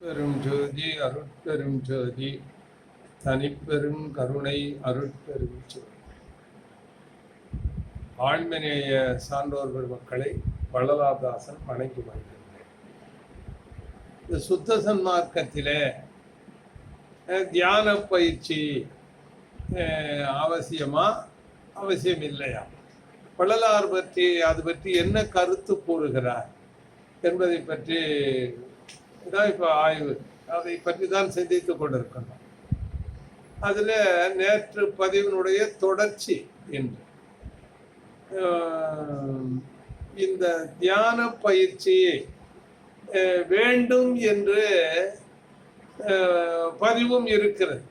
பெரும் ஜோதி அருட்பெரும் ஜோதி. தனிப்பெரும் கருணை அருட்பெரும் ஜோதி. ஆழ்மநேய சான்றோர் பெருமக்களை வள்ளலாதாசன் வணங்கி வருகின்றேன் இந்த சுத்த சன்மார்க்கத்திலே தியான பயிற்சி அஹ், அவசியமா? அவசியம் இல்லையா? வள்ளலார் பற்றி அது பற்றி என்ன கருத்து கூறுகிறார் என்பதை பற்றி இதான் இப்போ ஆய்வு. அதை பற்றி தான் சிந்தித்துக் கொண்டிருக்கணும். அதில் நேற்று பதிவினுடைய தொடர்ச்சி என்று ஆஹ், இந்த தியான பயிற்சியை வேண்டும் என்று ஆஹ், பதிவும் இருக்கிறது.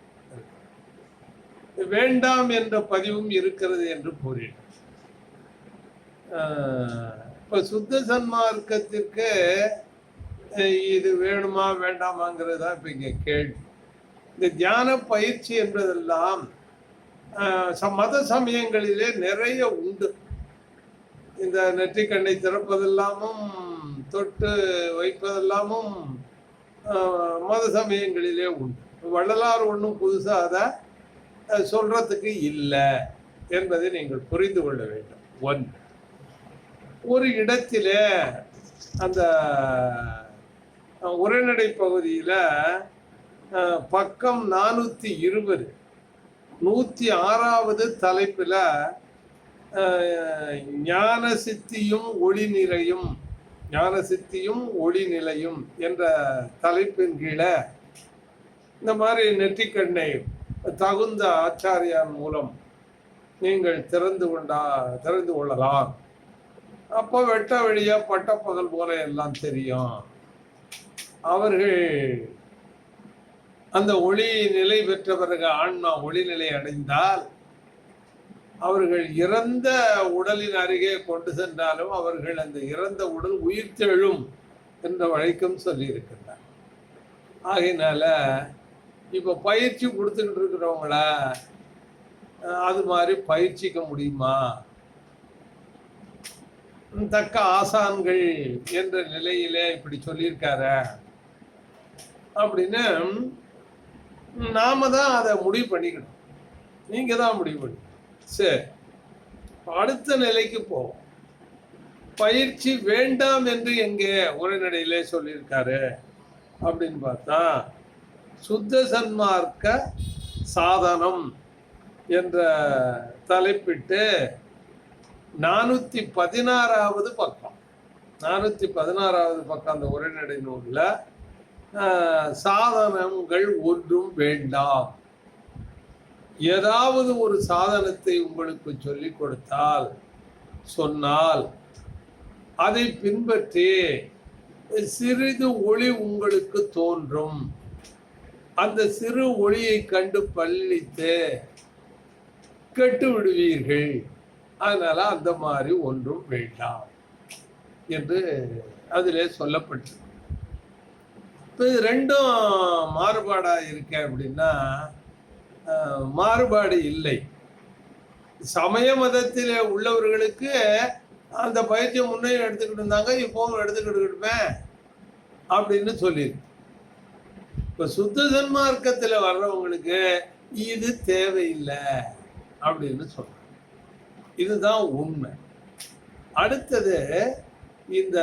வேண்டாம் என்ற பதிவும் இருக்கிறது என்று கூறினார். ஆஹ், சுத்த சன்மார்க்கத்திற்கு இது வேணுமா வேண்டாமாங்கிறது தான் இப்போ இங்கே கேள்வி. இந்த தியான பயிற்சி என்பதெல்லாம் மத சமயங்களிலே நிறைய உண்டு. இந்த நெற்றிக்கண்ணை திறப்பதெல்லாமும் தொட்டு வைப்பதெல்லாமும் மத சமயங்களிலே உண்டு. வள்ளலார் ஒன்றும் புதுசாக அதை சொல்கிறதுக்கு இல்லை என்பதை நீங்கள் புரிந்து கொள்ள வேண்டும். ஒன்று. ஒரு இடத்திலே அந்த உரைநடை பகுதியில் பக்கம் நானூற்றி இருபது நூற்றி ஆறாவது தலைப்பில் ஞான சித்தியும் ஒளி நிலையும் ஞான சித்தியும் ஒளி நிலையும் என்ற தலைப்பின் கீழே இந்த மாதிரி நெற்றிக்கண்ணை தகுந்த ஆச்சாரியார் மூலம் நீங்கள் திறந்து கொண்டா திறந்து கொள்ளலாம். அப்போ வெட்ட வெளியா பட்டப்பகல் போல எல்லாம் தெரியும். அவர்கள் அந்த ஒளி நிலை பெற்ற பிறகு ஆன்மா ஒளி நிலை அடைந்தால் அவர்கள் இறந்த உடலின் அருகே கொண்டு சென்றாலும் அவர்கள் அந்த இறந்த உடல் உயிர்த்தெழும் என்ற வழக்கம் சொல்லியிருக்கின்றார். ஆகையினால இப்போ பயிற்சி கொடுத்துக்கிட்டு இருக்கிறவங்கள அது மாதிரி பயிற்சிக்க முடியுமா? தக்க ஆசான்கள் என்ற நிலையிலே இப்படி சொல்லியிருக்கார. அப்படின்னு நாம தான் அதை முடிவு பண்ணிக்கணும். நீங்க தான் முடிவு பண்ணி. சரி. அடுத்த நிலைக்கு போவோம். பயிற்சி வேண்டாம் என்று எங்கே உரைநடையிலே சொல்லியிருக்காரு அப்படின்னு பார்த்தா சுத்த சன்மார்க்க சாதனம் என்ற தலைப்பிட்டு நானூற்றி பதினாறாவது பக்கம். நானூற்றி பதினாறாவது பக்கம் அந்த உரைநடை நூலில் சாதனங்கள் ஒன்றும் வேண்டாம். ஏதாவது ஒரு சாதனத்தை உங்களுக்கு சொல்லிக் கொடுத்தால் சொன்னால் அதை பின்பற்றி. சிறிது ஒளி உங்களுக்கு தோன்றும். அந்த சிறு ஒளியை கண்டு பள்ளித்து கெட்டு விடுவீர்கள் அதனால அந்த மாதிரி ஒன்றும் வேண்டாம் என்று அதிலே சொல்லப்பட்டிருக்கு. இது ரெண்டும் மாறுபாடா இருக்க அப்படின்னா மாறுபாடு இல்லை. சமய மதத்தில் உள்ளவர்களுக்கு அந்த பயிற்சியை முன்னே எடுத்துக்கிட்டு இருந்தாங்க இப்போவும் எடுத்துக்கிட்டு இருப்பேன் அப்படின்னு சொல்லியிருக்கு இப்போ சுத்த சன்மார்க்கத்தில் வர்றவங்களுக்கு இது தேவையில்லை அப்படின்னு சொல்கிறாங்க இதுதான் உண்மை. அடுத்தது இந்த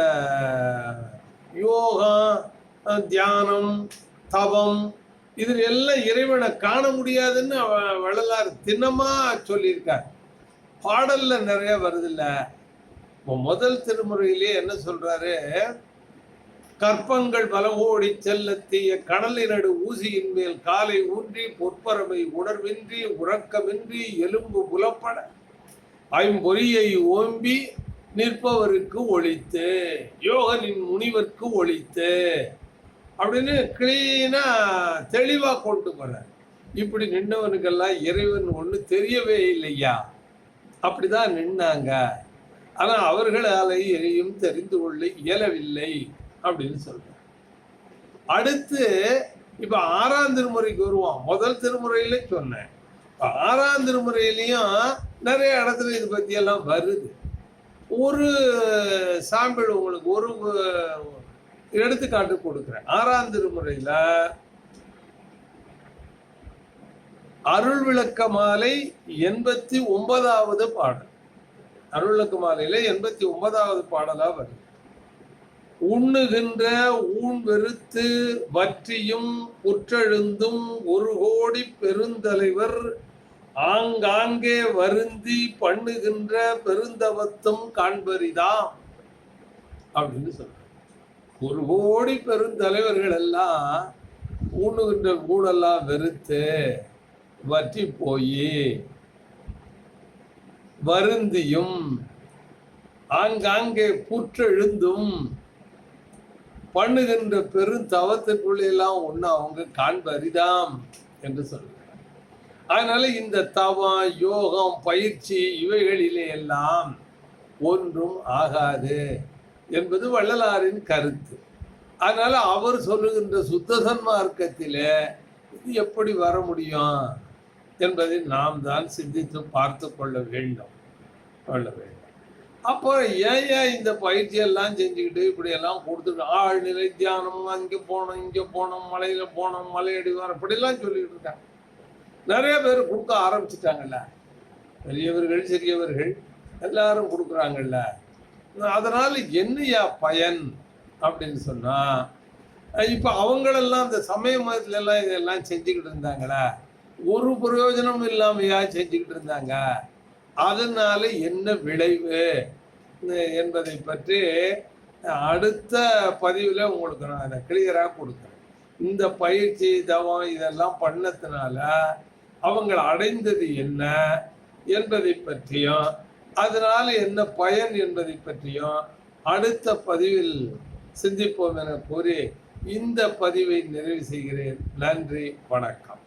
யோகம் தியானம் தவம் இதில் எல்லாம் இறைவனை காண முடியாதுன்னு அவ- வள்ளலார் தினமா சொல்லியிருக்கார். பாடல்ல நிறைய வருதுல்ல. இப்போ முதல் திருமுறையிலே என்ன சொல்றாரு? கற்பங்கள் பலகோடி செல்லத்திய கடலினடு ஊசியின் மேல் காலை ஊன்றி பொற்பரமை உணர்வின்றி உறக்கமின்றி எலும்பு புலப்பட ஐம்பொறியை ஓம்பி நிற்பவருக்கு ஒழித்து யோகனின் முனிவர்க்கு ஒழித்து. அப்படின்னு கிளீனா தெளிவா கொண்டு போறார் இப்படி நின்றவனுக்கெல்லாம் இறைவன் ஒண்ணு தெரியவே இல்லையா? அப்படிதான் நின்னாங்க. ஆனா அவர்களால் எதையும் தெரிந்து கொள்ள இயலவில்லை அப்படின்னு சொல்றார். அடுத்து இப்ப ஆறாம் திருமுறைக்கு வருவோம். முதல் திருமுறையில சொன்னேன். ஆறாம் திருமுறையிலையும் நிறைய இடத்துல இது பத்தி எல்லாம் வருது. ஒரு சாம்பிள் உங்களுக்கு ஒரு எடுத்துக்காட்டு கொடுக்குறேன். ஆறாம் திருமுறையில் அருள் விளக்க மாலை எண்பத்தி ஒன்பதாவது பாடல். அருள் விளக்க மாலையில எண்பத்தி ஒன்பதாவது பாடலா வருது. உண்ணுகின்ற ஊன் வெறுத்து வற்றியும் புற்றெழுந்தும் ஒரு கோடி பெருந்தலைவர் ஆங்காங்கே வருந்தி பண்ணுகின்ற பெருந்தவத்தும் காண்பரிதாம் அப்படின்னு சொல்ற ஒரு கோடி பெருந்தலைவர்கள் எல்லாம் ஊணுகின்ற ஊடெல்லாம் வெறுத்து வற்றி போய் வருந்தியும் ஆங்காங்கே புற்றெழுந்தும் பண்ணுகின்ற பெருந்தவத்திற்குள்ளெல்லாம் ஒன்று அவங்க காண்பரிதாம் என்று சொல்கிறார். அதனால இந்த தவம் யோகம் பயிற்சி இவைகளிலே எல்லாம் ஒன்றும் ஆகாது. என்பது வள்ளலாரின் கருத்து. அதனால அவர் சொல்லுகின்ற சுத்த சன்மார்க்கத்திலே இது எப்படி வர முடியும் என்பதை நாம் தான் சிந்தித்து பார்த்து கொள்ள வேண்டும். கொள்ள வேண்டும். அப்போ ஏன் ஏன் இந்த பயிற்சியெல்லாம் செஞ்சுக்கிட்டு இப்படியெல்லாம் கொடுத்துட்டு ஆழ்நிலை தியானம் அங்கே போனோம் இங்கே போனோம் மலையில் போனோம் மலையடி வர அப்படிலாம் சொல்லிக்கிட்டு இருக்காங்க. நிறைய பேர் கொடுக்க ஆரம்பிச்சிட்டாங்கல்ல. பெரியவர்கள் சிறியவர்கள் எல்லாரும் கொடுக்குறாங்கல்ல. அதனால் என்னையா பயன் அப்படின்னு சொன்னால் இப்போ அவங்களெல்லாம் இந்த சமய மதத்துலலாம் இதெல்லாம் செஞ்சுக்கிட்டு இருந்தாங்களா ஒரு பிரயோஜனம் இல்லாமையா செஞ்சுக்கிட்டு இருந்தாங்க? அதனால என்ன விளைவு? என்பதை பற்றி அடுத்த பதிவில் உங்களுக்கு நான் அதை கிளியராக கொடுக்குறேன். இந்த பயிற்சி தவம் இதெல்லாம் பண்ணதுனால அவங்க அடைந்தது என்ன என்பதை பற்றியும் அதனால் என்ன பயன் என்பதை பற்றியும் அடுத்த பதிவில் சிந்திப்போம் என கூறி இந்த பதிவை நிறைவு செய்கிறேன். நன்றி வணக்கம்.